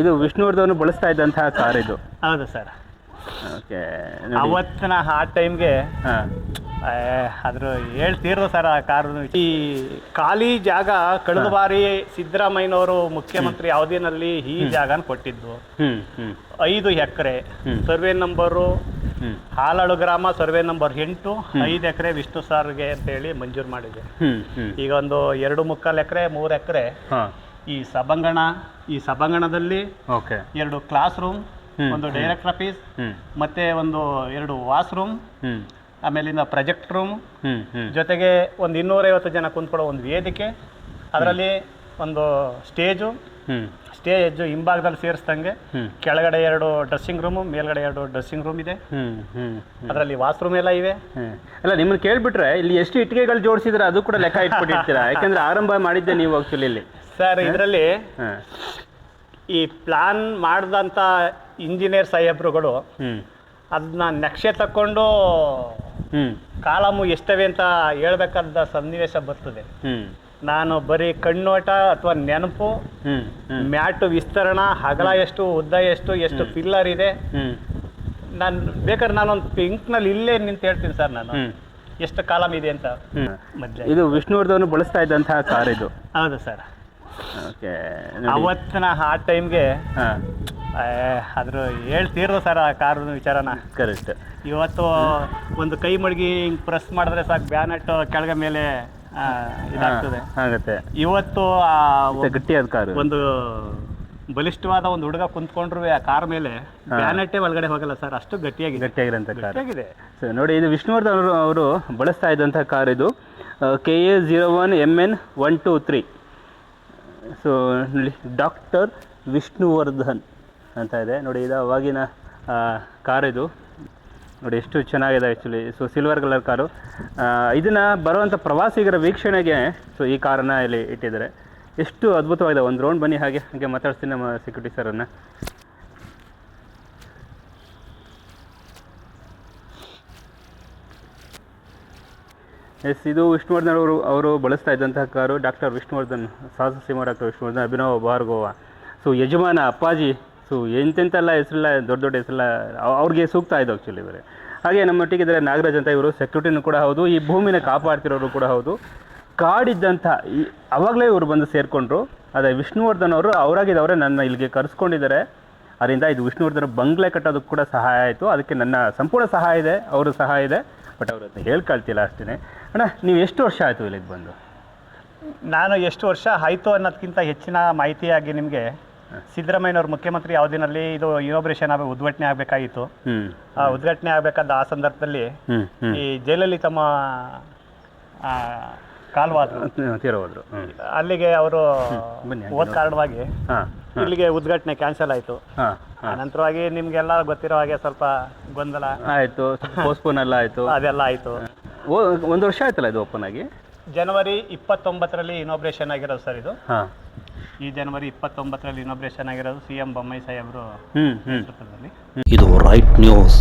ಇದು ವಿಷ್ಣುವರ್ಧನ್ ಬಳಸ್ತಾ ಇದ್ದಂತಹ ಕಾರ್ ಇದು. ಹೌದು ಸರ್. ಓಕೆ ಅವತ್ತಿನ ಆ ಟೈಮ್ಗೆ ಅದ್ರ ಹೇಳ್ತೀರೋ ಸರ್ ಆ ಕಾರ್ ಈ ಖಾಲಿ ಜಾಗ ಕಳೆದ ಬಾರಿ ಸಿದ್ದರಾಮಯ್ಯನವರು ಮುಖ್ಯಮಂತ್ರಿ ಅವಧಿನಲ್ಲಿ ಈ ಜಾಗನ ಕೊಟ್ಟಿದ್ದು. ಐದು ಎಕರೆ ಸರ್ವೆ ನಂಬರು ಹಾಲಳು ಗ್ರಾಮ ಸರ್ವೆ ನಂಬರ್ ಎಂಟು ಐದು ಎಕರೆ ವಿಷ್ಣು ಸಾರ್ಗೆ ಅಂತೇಳಿ ಮಂಜೂರು ಮಾಡಿದೆ. ಈಗ ಒಂದು ಎರಡು ಮುಕ್ಕಾಲು ಎಕರೆ ಮೂರು ಎಕರೆ. ಈ ಸಭಾಂಗಣ ಈ ಸಭಾಂಗಣದಲ್ಲಿ ಓಕೆ. ಎರಡು ಕ್ಲಾಸ್ ರೂಮ್ ಒಂದು ಡೈರೆಕ್ಟರ್ ಆಫೀಸ್ ಮತ್ತೆ ಒಂದು ಎರಡು ವಾಶ್ರೂಮ್ ಆಮೇಲೆ ಆಮೇಲಿಂದ ಪ್ರಾಜೆಕ್ಟ್ ರೂಮ್ ಜೊತೆಗೆ ಒಂದು ಇನ್ನೂರೈವತ್ತು ಜನ ಕುಂತ್ಕೊಳ್ಳೋ ಒಂದು ವೇದಿಕೆ ಅದರಲ್ಲಿ ಒಂದು ಸ್ಟೇಜು ಸ್ಟೇಜ್ ಹಿಂಭಾಗದಲ್ಲಿ ಸೇರಿಸ್ದಂಗೆ ಕೆಳಗಡೆ ಎರಡು ಡ್ರೆಸ್ಸಿಂಗ್ ರೂಮು ಮೇಲ್ಗಡೆ ಎರಡು ಡ್ರೆಸ್ಸಿಂಗ್ ರೂಮ್ ಇದೆ. ಅದರಲ್ಲಿ ವಾಶ್ರೂಮ್ ಎಲ್ಲ ಇವೆ. ಅಲ್ಲ ನಿಮ್ಮನ್ನು ಕೇಳ್ಬಿಟ್ರೆ ಇಲ್ಲಿ ಎಷ್ಟು ಇಟ್ಟಿಗೆಗಳು ಜೋಡಿಸಿದ್ರೆ ಅದು ಕೂಡ ಲೆಕ್ಕ ಇಟ್ಬಿಟ್ಟಿರ್ತೀರಾ? ಯಾಕಂದ್ರೆ ಆರಂಭ ಮಾಡಿದ್ದೆ ನೀವು ಆಕ್ಚುಲಿ ಇಲ್ಲಿ. ಸರ್ ಇದರಲ್ಲಿ ಈ ಪ್ಲಾನ್ ಮಾಡಿದಂಥ ಇಂಜಿನಿಯರ್ ಸಾಹೇಬ್ರುಗಳು ಅದನ್ನ ನಕ್ಷೆ ತಕ್ಕೊಂಡು ಕಾಲಮು ಎಷ್ಟವೆ ಅಂತ ಹೇಳ್ಬೇಕಾದ ಸನ್ನಿವೇಶ ಬರ್ತದೆ. ನಾನು ಬರೀ ಕಣ್ಣೋಟ ಅಥವಾ ನೆನಪು ಮ್ಯಾಟು ವಿಸ್ತರಣ ಹಗಲ ಎಷ್ಟು ಉದ್ದ ಎಷ್ಟು ಎಷ್ಟು ಪಿಲ್ಲರ್ ಇದೆ. ನಾನು ಬೇಕಾದ್ರೆ ನಾನೊಂದು ಪಿಂಕ್ನಲ್ಲಿ ಇಲ್ಲೇ ನಿಂತು ಹೇಳ್ತೀನಿ ಸರ್ ನಾನು. ಎಷ್ಟು ಕಾಲಮ್ ಇದೆ ಅಂತ ಇದು ವಿಷ್ಣುವರ್ಧನ್ ಬಳಸ್ತಾ ಇದ್ದಂತಹ ಕಾರ್ ಇದು. ಹೌದು ಸರ್. ಓಕೆ ಅವತ್ತಿನ ಆ ಟೈಮ್ಗೆ ಹಾಂ. ಅದ್ರ ಹೇಳ್ತೀರೋ ಸರ್ ಆ ಕಾರು ವಿಚಾರನ. ಕರೆಕ್ಟ್. ಇವತ್ತು ಒಂದು ಕೈ ಮಡಗಿ ಹಿಂಗೆ ಪ್ರೆಸ್ ಮಾಡಿದ್ರೆ ಸಾಕು ಬ್ಯಾನೆಟ್ ಕೆಳಗೆ ಮೇಲೆ ಆ, ಇದಾಗ್ತದೆ. ಆಗತ್ತೆ. ಇವತ್ತು ಆ ಗಟ್ಟಿಯಾದ ಕಾರು. ಒಂದು ಬಲಿಷ್ಠವಾದ ಒಂದು ಹುಡುಗ ಕುಂತ್ಕೊಂಡ್ರು ಆ ಕಾರ್ ಮೇಲೆ ಬ್ಯಾನೆಟ್ಟೆ ಒಳಗಡೆ ಹೋಗಲ್ಲ ಸರ್ ಅಷ್ಟು ಗಟ್ಟಿಯಾಗಿದೆ. ಗಟ್ಟಿಯಾಗಿರೋಂಥ ಕಾರ್. ಗಟ್ಟಿಯಾಗಿದೆ. ಸೊ ನೋಡಿ ಇದು ವಿಷ್ಣುವರ್ಧನ್ ಅವರು ಅವರು ಬಳಸ್ತಾ ಇದ್ದಂಥ ಕಾರ್ ಇದು. K A zero one M N one two three so ನೋಡಿ ಡಾಕ್ಟರ್ ವಿಷ್ಣುವರ್ಧನ್ ಅಂತ ಇದೆ. ನೋಡಿ, ಇದು ಅವಾಗಿನ ಕಾರ್ ಇದು. ನೋಡಿ, ಎಷ್ಟು ಚೆನ್ನಾಗಿದೆ actually so silver colour car. ಇದನ್ನು ಬರುವಂಥ ಪ್ರವಾಸಿಗರ ವೀಕ್ಷಣೆಗೆ ಸೊ ಈ ಕಾರನ್ನು ಇಲ್ಲಿ ಇಟ್ಟಿದ್ದಾರೆ. ಎಷ್ಟು ಅದ್ಭುತವಾಗಿದೆ. ಒಂದು ರೌಂಡ್ ಬನ್ನಿ ಹಾಗೆ ಹಾಗೆ ಮಾತಾಡ್ತೀನಿ ನಮ್ಮ ಸೆಕ್ಯೂರಿಟಿ ಸರನ್ನು ಎಸ್ ಇದು ವಿಷ್ಣುವರ್ಧನ್ ಅವರು ಅವರು ಬಳಸ್ತಾ ಇದ್ದಂತಹ car doctor Vishnuvardhan, Sahasa Simha doctor Vishnuvardhan, Abhinava Bhargava. So ಯಜಮಾನ ಅಪ್ಪಾಜಿ ಸೊ ಎಂತೆಂತೆಲ್ಲ ಹೆಸರೆಲ್ಲ, ದೊಡ್ಡ ದೊಡ್ಡ ಹೆಸರೆಲ್ಲ ಅವ್- ಅವ್ರಿಗೆ ಸೂಕ್ತ ಇದು ಆ್ಯಕ್ಚುಲಿ ಇವರೇ. ಹಾಗೆ ನಮ್ಮೊಟ್ಟಿಗಿದ್ದಾರೆ ನಾಗರಾಜ್ ಅಂತ ಇವರು ಸೆಕ್ಯೂರಿಟಿನೂ ಕೂಡ ಹೌದು, ಈ ಭೂಮಿನ ಕಾಪಾಡ್ತಿರೋರು ಕೂಡ ಹೌದು. ಕಾಡಿದ್ದಂಥ ಈ, ಅವಾಗಲೇ ಇವರು ಬಂದು ಸೇರಿಕೊಂಡ್ರು. ಅದೇ ವಿಷ್ಣುವರ್ಧನ್ ಅವರು ಅವರಾಗಿದ್ದವರೇ ನನ್ನ ಇಲ್ಲಿಗೆ ಕರೆಸ್ಕೊಂಡಿದ್ದಾರೆ. ಅದರಿಂದ ಇದು ವಿಷ್ಣುವರ್ಧನ ಬಂಗ್ಲೆ ಕಟ್ಟೋದಕ್ಕೆ ಕೂಡ ಸಹಾಯ ಆಯಿತು. ಅದಕ್ಕೆ ನನ್ನ ಸಂಪೂರ್ಣ ಸಹಾಯ ಇದೆ, ಅವರು ಸಹಾಯ ಇದೆ. ಬಟ್ ಅವರು ಅದನ್ನ ಹೇಳ್ಕೊಳ್ತಿಲ್ಲ ಅಷ್ಟೇ ಅಣ್ಣ ನೀವು ಎಷ್ಟು ವರ್ಷ ಆಯಿತು ಇಲ್ಲಿಗೆ ಬಂದು? ನಾನು ಎಷ್ಟು ವರ್ಷ ಆಯಿತು ಅನ್ನೋದಕ್ಕಿಂತ ಹೆಚ್ಚಿನ ಮಾಹಿತಿಯಾಗಿ ನಿಮಗೆ ಸಿದ್ದರಾಮಯ್ಯನವ್ರ ಮುಖ್ಯಮಂತ್ರಿ ಅವಧಿನಲ್ಲಿ ಇದು ಇನೋಬ್ರೇಷನ್ ಆಗ ಉದ್ಘಾಟನೆ ಆಗಬೇಕಾಗಿತ್ತು. ಆ ಉದ್ಘಾಟನೆ ಆಗಬೇಕಾದ ಆ ಸಂದರ್ಭದಲ್ಲಿ ಈ ಜೈಲಲ್ಲಿ ತಮ್ಮ ಆ, ಕಾಲ್ವಾದ್ರು. ತೀರೋದ್ರು ಅಲ್ಲಿಗೆ ಅವರು ಹೋದ ಕಾರಣವಾಗಿ ಇಲ್ಲಿಗೆ ಉದ್ಘಾಟನೆ ಕ್ಯಾನ್ಸಲ್ ಆಯಿತು. ಅನಂತರವಾಗಿ ನಿಮ್ಗೆಲ್ಲ ಗೊತ್ತಿರೋ ಹಾಗೆ ಸ್ವಲ್ಪ ಗೊಂದಲ. ಆಯಿತು ಪೋಸ್ಟ್ಪೋನ್ ಎಲ್ಲ ಆಯಿತು. ಅದೆಲ್ಲ ಆಯಿತು. ಒಂದು ವರ್ಷ ಆಯ್ತಲ್ಲ ಇದು ಓಪನ್ ಆಗಿ? ಜನವರಿ ಇಪ್ಪತ್ತೊಂಬತ್ತರಲ್ಲಿ ಇನೋಬ್ರೇಷನ್ ಆಗಿರೋದು ಸರ್ ಇದು. ಹಾಂ. ಈ ಜನವರಿ ಇಪ್ಪತ್ತೊಂಬತ್ತರಲ್ಲಿ ಇನೋಬ್ರೇಷನ್ ಆಗಿರೋದು ಸಿ ಎಂ ಬೊಮ್ಮಾಯಿ ಸಾಹೇಬರು ಹ್ಞೂ ಹ್ಞೂ ಇದು ರೈಟ್ ನ್ಯೂಸ್